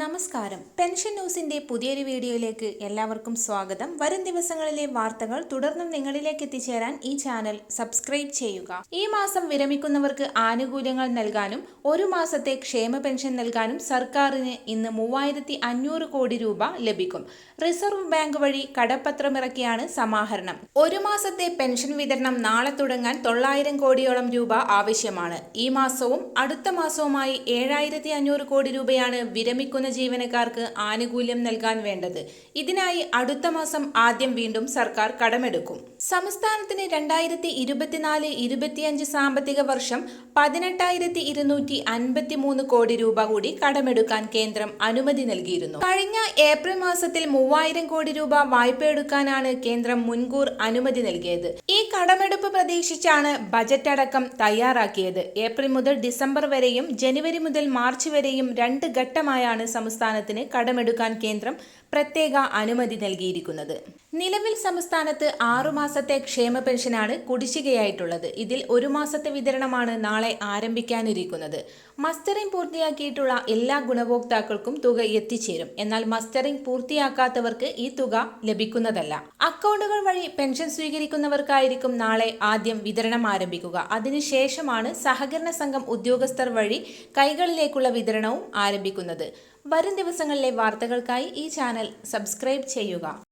നമസ്കാരം. പെൻഷൻ ന്യൂസിന്റെ പുതിയൊരു വീഡിയോയിലേക്ക് എല്ലാവർക്കും സ്വാഗതം. വരും ദിവസങ്ങളിലെ വാർത്തകൾ തുടർന്നും നിങ്ങളിലേക്ക് എത്തിച്ചേരാൻ ഈ ചാനൽ സബ്സ്ക്രൈബ് ചെയ്യുക. ഈ മാസം വിരമിക്കുന്നവർക്ക് ആനുകൂല്യങ്ങൾ നൽകാനും ഒരു മാസത്തെ ക്ഷേമ പെൻഷൻ നൽകാനും സർക്കാരിന് ഇന്ന് മൂവായിരത്തി അഞ്ഞൂറ് കോടി രൂപ ലഭിക്കും. റിസർവ് ബാങ്ക് വഴി കടപ്പത്രമിറക്കിയാണ് സമാഹരണം. ഒരു മാസത്തെ പെൻഷൻ വിതരണം നാളെ തുടങ്ങാൻ തൊള്ളായിരം കോടിയോളം രൂപ ആവശ്യമാണ്. ഈ മാസവും അടുത്ത മാസവുമായി ഏഴായിരത്തി കോടി രൂപയാണ് വിരമിക്കുന്ന ജീവനക്കാർക്ക് ആനുകൂല്യം നൽകാൻ വേണ്ടത്. ഇതിനായി അടുത്ത മാസം ആദ്യം വീണ്ടും സർക്കാർ കടമെടുക്കും. സംസ്ഥാനത്തിന് രണ്ടായിരത്തി ഇരുപത്തിനാല് ഇരുപത്തിയഞ്ച് സാമ്പത്തിക വർഷം പതിനെട്ടായിരത്തി ഇരുന്നൂറ്റി അൻപത്തി മൂന്ന് കോടി രൂപ കൂടി കടമെടുക്കാൻ കേന്ദ്രം അനുമതി നൽകിയിരുന്നു. കഴിഞ്ഞ ഏപ്രിൽ മാസത്തിൽ മൂവായിരം കോടി രൂപ വായ്പ എടുക്കാനാണ് കേന്ദ്രം മുൻകൂർ അനുമതി നൽകിയത്. ഈ കടമെടുപ്പ് പ്രതീക്ഷിച്ചാണ് ബജറ്റ് അടക്കം തയ്യാറാക്കിയത്. ഏപ്രിൽ മുതൽ ഡിസംബർ വരെയും ജനുവരി മുതൽ മാർച്ച് വരെയും രണ്ട് ഘട്ടമായാണ് സംസ്ഥാനത്തിന് കടമെടുക്കാൻ കേന്ദ്രം പ്രത്യേക അനുമതി നൽകിയിരിക്കുന്നത്. നിലവിൽ സംസ്ഥാനത്ത് ആറുമാസത്തെ ക്ഷേമ പെൻഷനാണ് കുടിശ്ശികയായിട്ടുള്ളത്. ഇതിൽ ഒരു മാസത്തെ വിതരണമാണ് നാളെ ആരംഭിക്കാനിരിക്കുന്നത്. മസ്റ്ററിംഗ് പൂർത്തിയാക്കിയിട്ടുള്ള എല്ലാ ഗുണഭോക്താക്കൾക്കും തുക എത്തിച്ചേരും. എന്നാൽ മസ്റ്ററിംഗ് പൂർത്തിയാക്കാത്തവർക്ക് ഈ തുക ലഭിക്കുന്നതല്ല. അക്കൗണ്ടുകൾ വഴി പെൻഷൻ സ്വീകരിക്കുന്നവർക്കായിരിക്കും നാളെ ആദ്യം വിതരണം ആരംഭിക്കുക. അതിനുശേഷമാണ് സഹകരണ സംഘം ഉദ്യോഗസ്ഥർ വഴി കൈകളിലേക്കുള്ള വിതരണവും ആരംഭിക്കുന്നത്. വരും ദിവസങ്ങളിലെ വാർത്തകൾക്കായി ഈ ചാനൽ സബ്സ്ക്രൈബ് ചെയ്യുക.